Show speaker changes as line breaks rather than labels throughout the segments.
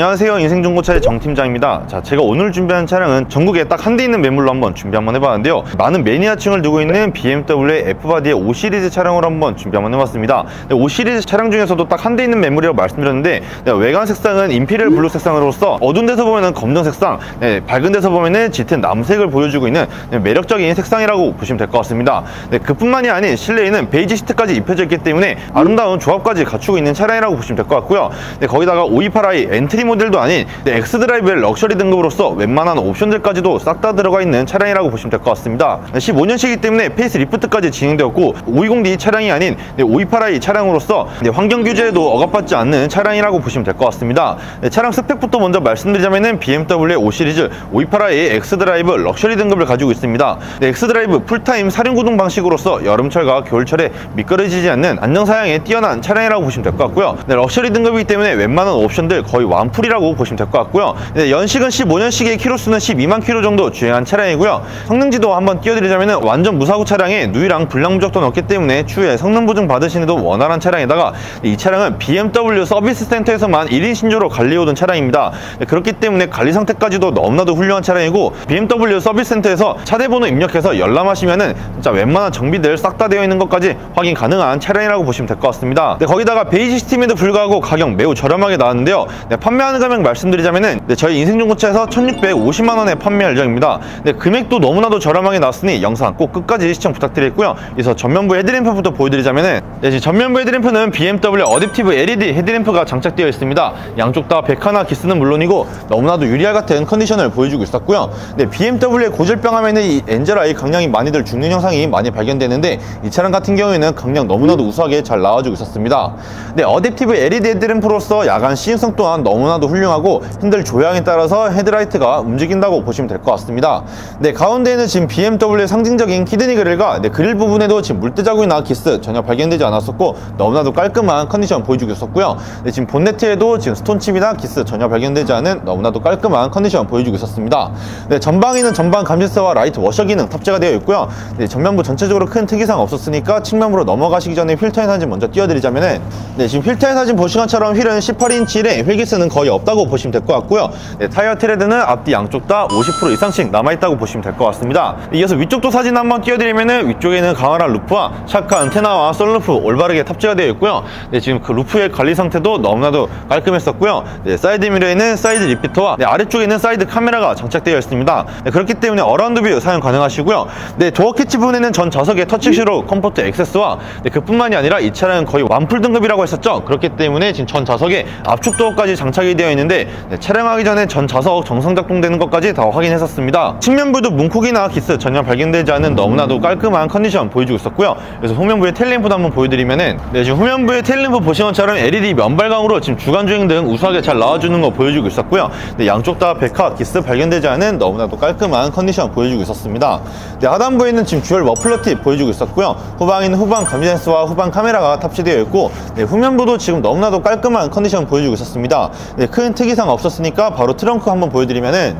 안녕하세요. 인생중고차의 정팀장입니다. 자 제가 오늘 준비한 차량은 전국에 딱 한 대 있는 매물로 한번 준비 한번 해봤는데요. 많은 매니아층을 두고 있는 BMW의 F바디의 5시리즈 차량으로 한번 준비 한번 해봤습니다. 5시리즈 차량 중에서도 딱 한 대 있는 매물이라고 말씀드렸는데 네, 외관 색상은 임피리얼 블루 색상으로서 어두운 데서 보면은 검정 색상 네, 밝은 데서 보면은 짙은 남색을 보여주고 있는 네, 매력적인 색상이라고 보시면 될 것 같습니다. 네, 그뿐만이 아닌 실내에는 베이지 시트까지 입혀져 있기 때문에 아름다운 조합까지 갖추고 있는 차량이라고 보시면 될 것 같고요. 네, 거기다가 528i 엔트리 모델도 아닌 네, 엑스드라이브의 럭셔리 등급으로서 웬만한 옵션들까지도 싹 다 들어가 있는 차량이라고 보시면 될 것 같습니다. 15년식이기 때문에 페이스 리프트까지 진행되었고 520D 차량이 아닌 528i 차량으로서 네, 환경 규제에도 억압받지 않는 차량이라고 보시면 될 것 같습니다. 네, 차량 스펙부터 먼저 말씀드리자면은 BMW 5 시리즈 528i 엑스드라이브 럭셔리 등급을 가지고 있습니다. 네, 엑스드라이브 풀타임 사륜구동 방식으로서 여름철과 겨울철에 미끄러지지 않는 안정사양에 뛰어난 차량이라고 보시면 될 것 같고요. 네, 럭셔리 등급이기 때문에 웬만한 옵션들 거의 완 풀이라고 보시면 될 것 같고요. 네, 연식은 15년식의 키로수는 12만 키로 정도 주행한 차량이고요. 성능지도 한번 띄워드리자면 완전 무사고 차량에 누이랑 불량 무적도 없기 때문에 추후에 성능 보증 받으시는데도 원활한 차량에다가 이 차량은 BMW 서비스 센터에서만 1인 신조로 관리해오던 차량입니다. 네, 그렇기 때문에 관리 상태까지도 너무나도 훌륭한 차량이고 BMW 서비스 센터에서 차대번호 입력해서 열람하시면은 진짜 웬만한 정비들 싹 다 되어 있는 것까지 확인 가능한 차량이라고 보시면 될 것 같습니다. 네, 거기다가 베이지 시스템에도 불구하고 가격 매우 저렴하게 나왔는데요. 네, 판매하는 가격 말씀드리자면은 네, 저희 인생중고차에서 1650만 원에 판매할 예정입니다. 네, 금액도 너무나도 저렴하게 나왔으니 영상 꼭 끝까지 시청 부탁드리고요. 그래서 전면부 헤드램프부터 보여드리자면은 네, 지금 전면부 헤드램프는 BMW 어댑티브 LED 헤드램프가 장착되어 있습니다. 양쪽 다 백하나 기스는 물론이고 너무나도 유리알 같은 컨디션을 보여주고 있었고요. 네, BMW의 고질병 하면은 이 엔젤 아이 강량이 많이들 죽는 현상이 많이 발견되는데 이 차량 같은 경우에는 강량 너무나도 우수하게 잘 나와주고 있었습니다. 네, 어댑티브 LED 헤드램프로서 야간 시인성 또한 너무나 도 훌륭하고 핸들 조향에 따라서 헤드라이트가 움직인다고 보시면 될 것 같습니다. 네, 가운데에는 지금 BMW의 상징적인 키드니 그릴과 네, 그릴 부분에도 지금 물때 자국이나 기스 전혀 발견되지 않았었고 너무나도 깔끔한 컨디션 보여주고 있었고요. 네, 지금 본네트에도 지금 스톤칩이나 기스 전혀 발견되지 않은 너무나도 깔끔한 컨디션 보여주고 있었습니다. 네, 전방에는 전방 감지세와 라이트 워셔 기능 탑재가 되어 있고요. 네, 전면부 전체적으로 큰 특이사항 없었으니까 측면부로 넘어가시기 전에 휠터의 사진 먼저 띄워드리자면은 네, 지금 휠터의 사진 보신 것처럼 휠은 18인치 의 휠기스는 거의 없다고 보시면 될 것 같고요. 네, 타이어 트레드는 앞뒤 양쪽 다 50% 이상씩 남아있다고 보시면 될 것 같습니다. 이어서 위쪽도 사진 한번 띄워드리면은 위쪽에는 강화란 루프와 샤카 안테나와 썬루프 올바르게 탑재가 되어 있고요. 네, 지금 그 루프의 관리 상태도 너무나도 깔끔했었고요. 네, 사이드 미러에는 사이드 리피터와 네, 아래쪽에는 사이드 카메라가 장착되어 있습니다. 네, 그렇기 때문에 어라운드 뷰 사용 가능하시고요. 네, 도어 캐치 부분에는 전 좌석에 터치식으로 컴포트 액세스와 네, 그뿐만이 아니라 이 차량은 거의 완풀 등급이라고 했었죠. 그렇기 때문에 지금 전 좌석에 압축 도어까지 장착이 되어 있는데 네, 촬영하기 전에 전 좌석 정상 작동되는 것까지 다 확인했었습니다. 측면부도 문콕이나 기스 전혀 발견되지 않은 너무나도 깔끔한 컨디션 보여주고 있었고요. 그래서 후면부의 테일램프도 한번 보여드리면은 네, 지금 후면부의 테일램프 보신 것처럼 LED 면발광으로 지금 주간 주행 등 우수하게 잘 나와주는 거 보여주고 있었고요. 네, 양쪽 다 백화 기스 발견되지 않은 너무나도 깔끔한 컨디션 보여주고 있었습니다. 네, 하단부에는 지금 듀얼 머플러 팁 보여주고 있었고요. 후방에는 후방 감지 센서와 후방 카메라가 탑재되어 있고 네, 후면부도 지금 너무나도 깔끔한 컨디션 보여주고 있었습니다. 네, 큰 특이사항 없었으니까 바로 트렁크 한번 보여드리면은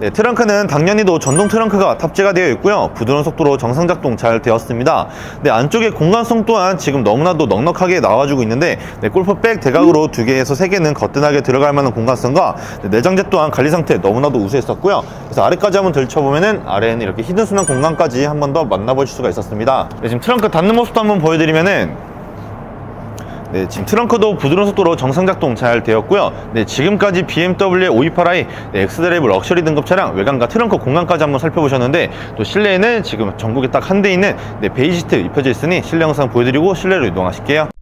네, 트렁크는 당연히도 전동 트렁크가 탑재가 되어 있고요. 부드러운 속도로 정상 작동 잘 되었습니다. 네, 안쪽에 공간성 또한 지금 너무나도 넉넉하게 나와주고 있는데 네, 골프백 대각으로 두 개에서 세 개는 거뜬하게 들어갈 만한 공간성과 네, 내장재 또한 관리 상태 너무나도 우수했었고요. 그래서 아래까지 한번 들춰보면 은 아래에는 이렇게 히든 수납 공간까지 한 번 더 만나보실 수가 있었습니다. 네, 지금 트렁크 닫는 모습도 한번 보여드리면 은 네, 지금 트렁크도 부드러운 속도로 정상 작동 잘 되었고요. 네, 지금까지 BMW의 528i 네, 엑스드라이브 럭셔리 등급 차량 외관과 트렁크 공간까지 한번 살펴보셨는데 또 실내에는 지금 전국에 딱 한 대 있는 네, 베이지 시트 입혀져 있으니 실내 영상 보여드리고 실내로 이동하실게요.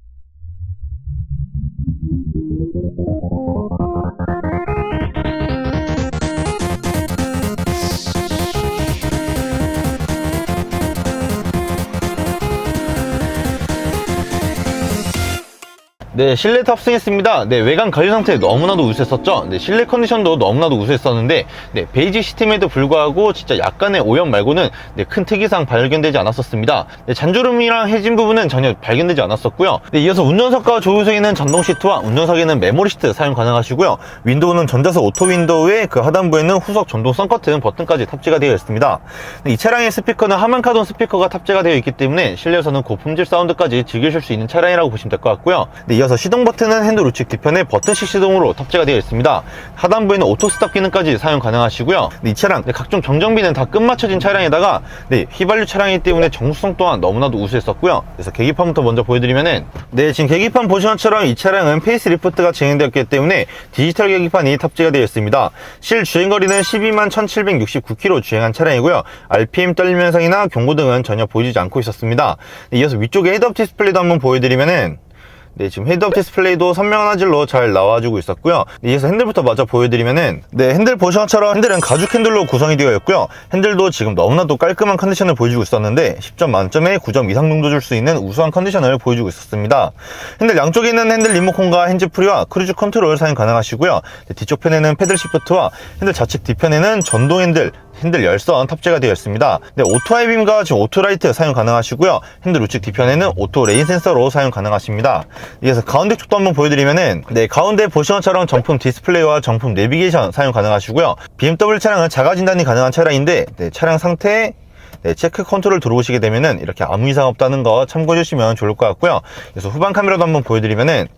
네, 실내 탑승했습니다. 네, 외관 관리 상태 너무나도 우수했었죠. 네, 실내 컨디션도 너무나도 우수했었는데, 네, 베이지 시스템에도 불구하고 진짜 약간의 오염 말고는 네, 큰 특이사항 발견되지 않았었습니다. 네, 잔주름이랑 해진 부분은 전혀 발견되지 않았었고요. 네, 이어서 운전석과 조수석에는 전동 시트와 운전석에는 메모리 시트 사용 가능하시고요. 윈도우는 전자석 오토 윈도우에 그 하단부에는 후석 전동 썬커튼 버튼까지 탑재가 되어 있습니다. 네, 이 차량의 스피커는 하만카돈 스피커가 탑재가 되어 있기 때문에 실내에서는 고품질 사운드까지 즐기실 수 있는 차량이라고 보시면 될 것 같고요. 네, 이어서 시동 버튼은 핸들 우측 뒤편에 버튼식 시동으로 탑재가 되어 있습니다. 하단부에는 오토 스탑 기능까지 사용 가능하시고요. 네, 이 차량 네, 각종 정정비는 다 끝마쳐진 차량에다가 네, 휘발유 차량이기 때문에 정수성 또한 너무나도 우수했었고요. 그래서 계기판부터 먼저 보여드리면은 네, 지금 계기판 보시는 것처럼 이 차량은 페이스리프트가 진행되었기 때문에 디지털 계기판이 탑재가 되어 있습니다. 실 주행거리는 12만 1769km 주행한 차량이고요. RPM 떨림 현상이나 경고등은 전혀 보이지 않고 있었습니다. 네, 이어서 위쪽에 헤드업 디스플레이도 한번 보여드리면은 네, 지금 헤드업 디스플레이도 선명한 화질로 잘 나와주고 있었고요. 네, 이어서 핸들부터 마저 보여드리면은, 네, 핸들 보시처럼 핸들은 가죽 핸들로 구성이 되어 있고요. 핸들도 지금 너무나도 깔끔한 컨디션을 보여주고 있었는데, 10점 만점에 9점 이상 정도 줄 수 있는 우수한 컨디션을 보여주고 있었습니다. 핸들 양쪽에 있는 핸들 리모컨과 핸즈 프리와 크루즈 컨트롤 사용 가능하시고요. 네, 뒤쪽 편에는 패들 시프트와 핸들 좌측 뒤편에는 전동 핸들, 핸들 열선 탑재가 되어 있습니다. 네, 오토 하이 빔과 지금 오토 라이트 사용 가능하시고요. 핸들 우측 뒤편에는 오토 레인 센서로 사용 가능하십니다. 이어서 가운데 쪽도 한번 보여드리면은 네, 가운데 보시는 것처럼 정품 디스플레이와 정품 내비게이션 사용 가능하시고요. BMW 차량은 자가 진단이 가능한 차량인데 네, 차량 상태 네, 체크 컨트롤 들어오시게 되면은 이렇게 아무 이상 없다는 거 참고해 주시면 좋을 것 같고요. 그래서 후방 카메라도 한번 보여드리면은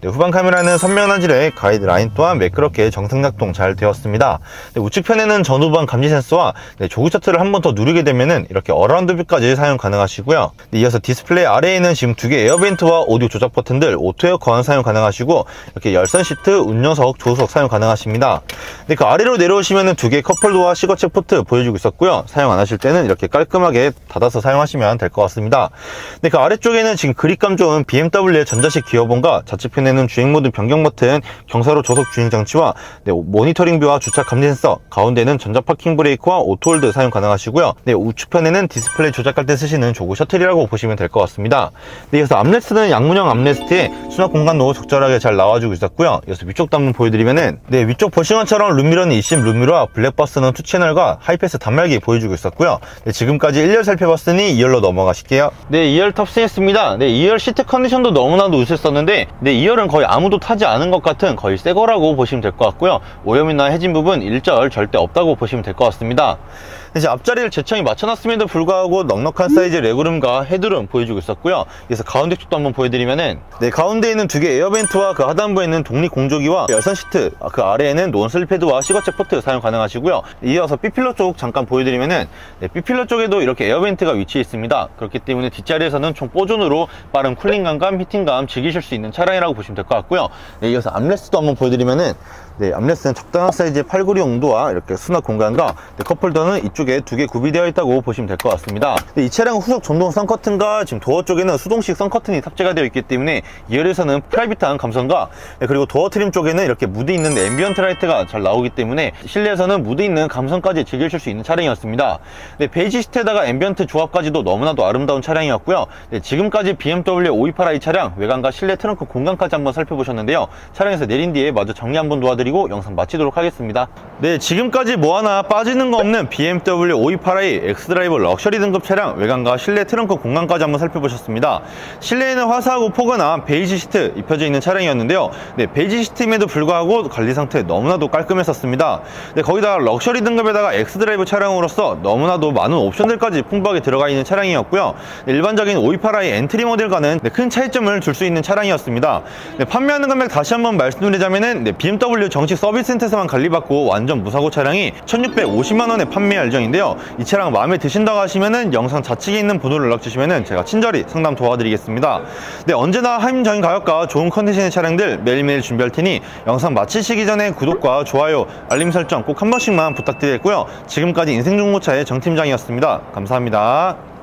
네, 후방 카메라는 선명한 질의 가이드라인 또한 매끄럽게 정상 작동 잘 되었습니다. 네, 우측 편에는 전후방 감지 센서와 네, 조그 차트를 한번 더 누르게 되면은 이렇게 어라운드 뷰까지 사용 가능하시고요. 네, 이어서 디스플레이 아래에는 지금 두 개 에어벤트와 오디오 조작 버튼들 오토 에어컨 사용 가능하시고 이렇게 열선 시트, 운전석, 조수석 사용 가능하십니다. 네, 그 아래로 내려오시면은 두개 컵홀더와 시거체 포트 보여주고 있었고요. 사용 안 하실 때는 이렇게 깔끔하게 닫아서 사용하시면 될 것 같습니다. 네, 그 아래쪽에는 지금 그립감 좋은 BMW의 전자식 기어봉과 좌측편에는 주행 모드 변경 버튼, 경사로 조속 주행 장치와 네, 모니터링 뷰와 주차 감지 센서, 가운데는 전자 파킹 브레이크와 오토홀드 사용 가능하시고요. 네, 우측편에는 디스플레이 조작할 때 쓰시는 조그 셔틀이라고 보시면 될 것 같습니다. 네, 그래서 암레스트는 양문형 암레스트에 수납 공간도 적절하게 잘 나와주고 있었고요. 그래서 위쪽도 한번 보여드리면은 네, 위쪽 보신 것처럼 룸미러는 20 룸미러와 블랙버스는 2 채널과 하이패스 단말기 보여주고 있었고요. 네, 지금까지 1열 살펴봤으니 2열로 넘어가실게요. 네, 2열 탑승했습니다. 네, 2열 시트 컨디션도 너무나도 우수했었는데 네, 2열은 거의 아무도 타지 않은 것 같은 거의 새 거라고 보시면 될 것 같고요. 오염이나 해진 부분 일절 절대 없다고 보시면 될 것 같습니다. 이제 앞자리를 제청이 맞춰놨음에도 불구하고 넉넉한 사이즈의 레그룸과 헤드룸 보여주고 있었고요. 그래서 가운데 쪽도 한번 보여드리면은 네 가운데 있는 두 개 에어벤트와 그 하단부에 있는 독립 공조기와 열선 시트 아, 그 아래에는 논슬 패드와 시거체 포트 사용 가능하시고요. 이어서 B필러 쪽 잠깐 보여드리면은 네, B필러 쪽에도 이렇게 에어벤트가 위치해 있습니다. 그렇기 때문에 뒷자리에서는 총 뽀존으로 빠른 쿨링감과 히팅감 즐기실 수 있는 차량이라고 보시면 될 것 같고요. 네, 이어서 암레스트도 한번 보여드리면은 네, 암레스는 적당한 사이즈의 팔구리 용도와 이렇게 수납 공간과 네, 컵홀더는 이쪽 에 두 개 구비되어 있다고 보시면 될 것 같습니다. 네, 이 차량은 후속 전동 선커튼과 지금 도어 쪽에는 수동식 선커튼이 탑재가 되어 있기 때문에 2열에서는 프라이빗한 감성과 네, 그리고 도어 트림 쪽에는 이렇게 무드 있는 앰비언트 라이트가 잘 나오기 때문에 실내에서는 무드 있는 감성까지 즐기실 수 있는 차량이었습니다. 네, 베이지 시트에다가 앰비언트 조합까지도 너무나도 아름다운 차량이었고요. 네, 지금까지 BMW 528i 차량 외관과 실내 트렁크 공간까지 한번 살펴보셨는데요. 차량에서 내린 뒤에 마저 정리 한번 도와드리고 드리고 영상 마치도록 하겠습니다. 네, 지금까지 뭐 하나 빠지는 거 없는 BMW 528i 엑스드라이버 럭셔리 등급 차량 외관과 실내 트렁크 공간까지 한번 살펴보셨습니다. 실내에는 화사하고 포근한 베이지 시트 입혀져 있는 차량이었는데요. 네, 베이지 시트임에도 불구하고 관리 상태 너무나도 깔끔했었습니다. 네, 거기다가 럭셔리 등급에다가 엑스드라이브 차량으로서 너무나도 많은 옵션들까지 풍부하게 들어가 있는 차량이었고요. 네, 일반적인 528i 엔트리 모델과는 네, 큰 차이점을 줄 수 있는 차량이었습니다. 네, 판매하는 금액 다시 한번 말씀드리자면은 네, BMW 정식 서비스 센터에서만 관리받고 완전 무사고 차량이 1650만 원에 판매할 예정 인데요. 이 차량 마음에 드신다고 하시면은 영상 좌측에 있는 번호를 연락 주시면은 제가 친절히 상담 도와드리겠습니다. 네, 언제나 합리적인 가격과 좋은 컨디션의 차량들 매일매일 준비할 테니 영상 마치시기 전에 구독과 좋아요, 알림 설정 꼭 한 번씩만 부탁드리겠고요. 지금까지 인생중고차의 정팀장이었습니다. 감사합니다.